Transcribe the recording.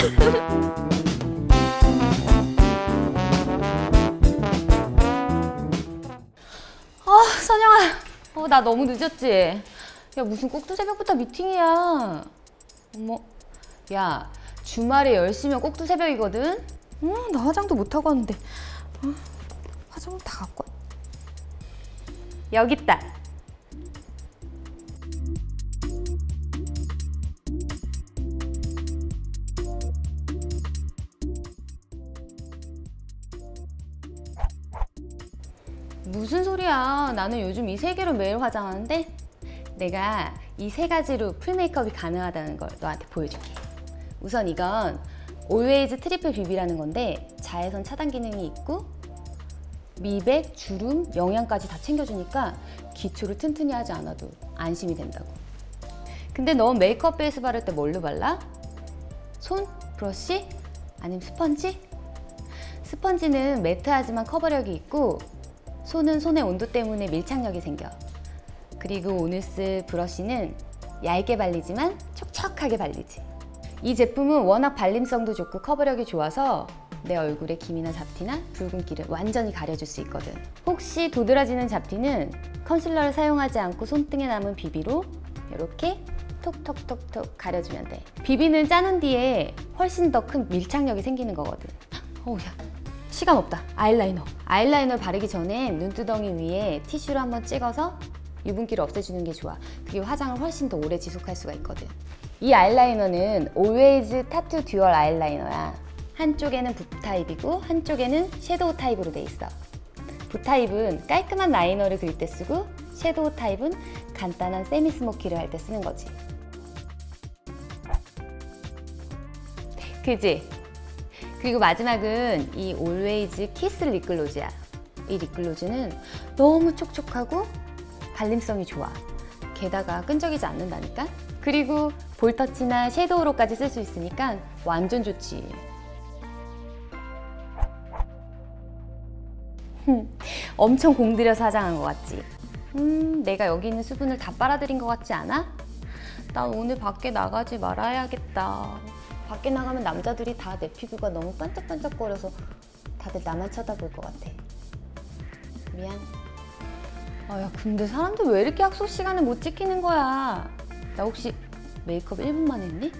아, 선영아. 어, 나 너무 늦었지? 야, 무슨 꼭두 새벽부터 미팅이야. 어머. 야, 주말에 열시면 꼭두 새벽이거든? 응, 나 화장도 못하고 왔는데. 어, 화장을 다 갖고 왔... 여기 있다. 무슨 소리야. 나는 요즘 이 세 개로 매일 화장하는데 내가 이 세 가지로 풀 메이크업이 가능하다는 걸 너한테 보여줄게. 우선 이건 Always 트리플 비비라는 건데 자외선 차단 기능이 있고 미백, 주름, 영양까지 다 챙겨주니까 기초를 튼튼히 하지 않아도 안심이 된다고. 근데 넌 메이크업 베이스 바를 때 뭘로 발라? 손? 브러쉬? 아니면 스펀지? 스펀지는 매트하지만 커버력이 있고 손은 손의 온도 때문에 밀착력이 생겨. 그리고 오늘 쓸 브러쉬는 얇게 발리지만 촉촉하게 발리지. 이 제품은 워낙 발림성도 좋고 커버력이 좋아서 내 얼굴에 기미나 잡티나 붉은기를 완전히 가려줄 수 있거든. 혹시 도드라지는 잡티는 컨실러를 사용하지 않고 손등에 남은 비비로 이렇게 톡톡톡톡 가려주면 돼. 비비는 짜는 뒤에 훨씬 더 큰 밀착력이 생기는 거거든. 어우, 야, 시간 없다. 아이라이너. 아이라이너 바르기 전에 눈두덩이 위에 티슈를 한번 찍어서 유분기를 없애주는 게 좋아. 그게 화장을 훨씬 더 오래 지속할 수가 있거든. 이 아이라이너는 Always 타투 듀얼 아이라이너야. 한쪽에는 붓 타입이고 한쪽에는 섀도우 타입으로 돼 있어. 붓 타입은 깔끔한 라이너를 그릴 때 쓰고 섀도우 타입은 간단한 세미 스모키를 할 때 쓰는 거지. 그지? 그리고 마지막은 이 Always 키스 립글로즈야. 이 립글로즈는 너무 촉촉하고 발림성이 좋아. 게다가 끈적이지 않는다니까? 그리고 볼터치나 섀도우로까지 쓸 수 있으니까 완전 좋지. 엄청 공들여서 화장한 것 같지? 음, 내가 여기 있는 수분을 다 빨아들인 것 같지 않아? 난 오늘 밖에 나가지 말아야겠다. 밖에 나가면 남자들이 다 내 피부가 너무 반짝반짝거려서 다들 나만 쳐다볼 것 같아. 미안. 아, 야, 근데 사람들 왜 이렇게 약속 시간을 못 지키는 거야? 나 혹시 메이크업 1분만 했니?